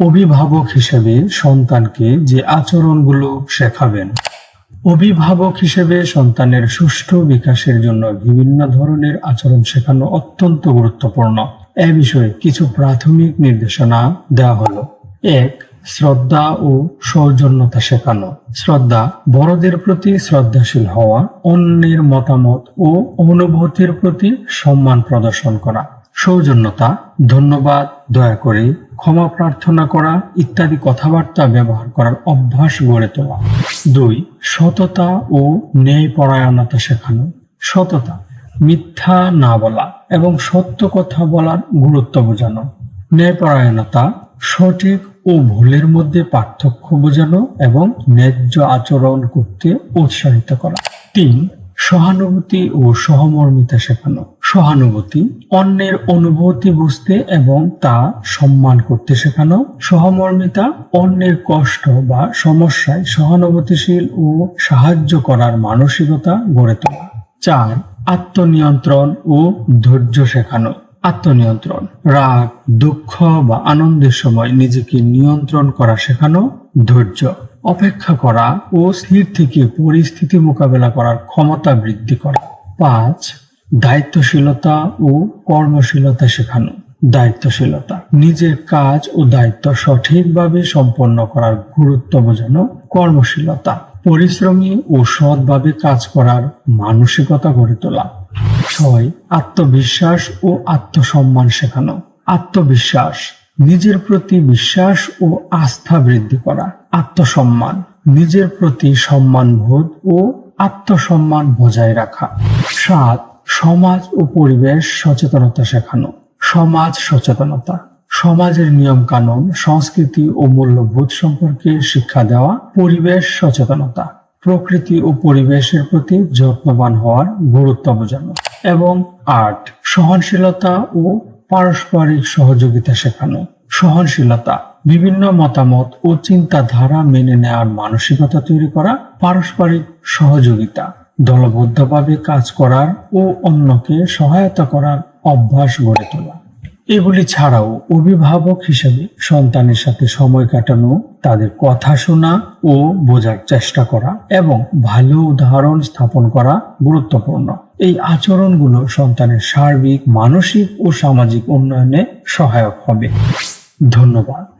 অভিভাবক হিসেবে সন্তানকে যে আচরণগুলো শেখাবেন, অভিভাবক হিসেবে সন্তানের সুষ্ঠু বিকাশের জন্য বিভিন্ন ধরনের আচরণ শেখানো অত্যন্ত গুরুত্বপূর্ণ। এ বিষয়ে কিছু প্রাথমিক নির্দেশনা দেওয়া হলো। এক, শ্রদ্ধা ও সৌজন্যতা শেখানো। শ্রদ্ধা বড়দের প্রতি শ্রদ্ধাশীল হওয়া, অন্যের মতামত ও অনুভূতির প্রতি সম্মান প্রদর্শন করা। সৌজন্যতা, ধন্যবাদ, দয়া করে ক্ষমা প্রার্থনা করা ইত্যাদি কথাবার্তা ব্যবহার করার অভ্যাস গড়ে তোলা। দুই, সততা ও ন্যায়পরায়ণতা শেখানো। সততা, মিথ্যা না বলা এবং সত্য কথা বলার গুরুত্ব বোঝানো। ন্যায়পরায়ণতা, সঠিক ও ভুলের মধ্যে পার্থক্য বোঝানো এবং ন্যায্য আচরণ করতে উৎসাহিত করা। তিন, সহানুভূতি ও সহমর্মিতা শেখানো। সহানুভূতি, অন্যের অনুভূতি বুঝতে এবং তা সম্মান করতে শেখানো, সহমর্মিতা, অন্যের কষ্ট বা সমস্যায় সহানুভূতিশীল ও সাহায্য করার মানসিকতা গড়ে তোলা। চার, আত্মনিয়ন্ত্রণ ও ধৈর্য শেখানো। আত্মনিয়ন্ত্রণ, রাগ, দুঃখ বা আনন্দের সময় নিজেকে নিয়ন্ত্রণ করা শেখানো, ধৈর্য, অপেক্ষা করা ও স্থির থেকে পরিস্থিতি মোকাবেলা করার ক্ষমতা বৃদ্ধি করা। পাঁচ দায়িত্বশীলতা ও কর্মশীলতা শেখানো। দায়িত্বশীলতা। নিজের কাজ ও দায়িত্ব সঠিকভাবে সম্পন্ন করার গুরুত্ব বোঝানো কর্মশীলতা। পরিশ্রমী ও সৎভাবে কাজ করার মানসিকতা গড়ে তোলা। ছয়, আত্মবিশ্বাস ও আত্মসম্মান শেখানো। আত্মবিশ্বাস। নিজের প্রতি বিশ্বাস ও আস্থা বৃদ্ধি করা। আত্মসম্মান। নিজের প্রতি সম্মানবোধ ও আত্মসম্মান বজায় রাখা। সাত সমাজ ও পরিবেশ সচেতনতা শেখানো। সমাজ সচেতনতা। সমাজের নিয়ম কানুন সংস্কৃতি ও মূল্যবোধ সম্পর্কে শিক্ষা দেওয়া, পরিবেশ সচেতনতা। প্রকৃতি ও পরিবেশের প্রতি যত্নবান হওয়ার গুরুত্ব বোঝানো এবং আট সহনশীলতা ও পারস্পরিক সহযোগিতা শেখানো। সহনশীলতা, বিভিন্ন মতামত ও চিন্তাধারা মেনে নেওয়ার মানসিকতা তৈরি করা, পারস্পরিক সহযোগিতা। দলবদ্ধভাবে কাজ করার ও অন্যকে সহায়তা করার অভ্যাস গড়ে তোলা। এগুলি ছাড়াও অভিভাবক হিসেবে সন্তানের সাথে সময় কাটানো, তাদের কথা শোনা ও বোঝার চেষ্টা করা এবং ভালো উদাহরণ স্থাপন করা গুরুত্বপূর্ণ। এই আচরণগুলো সন্তানের সার্বিক, মানসিক ও সামাজিক উন্নয়নে সহায়ক হবে। ধন্যবাদ।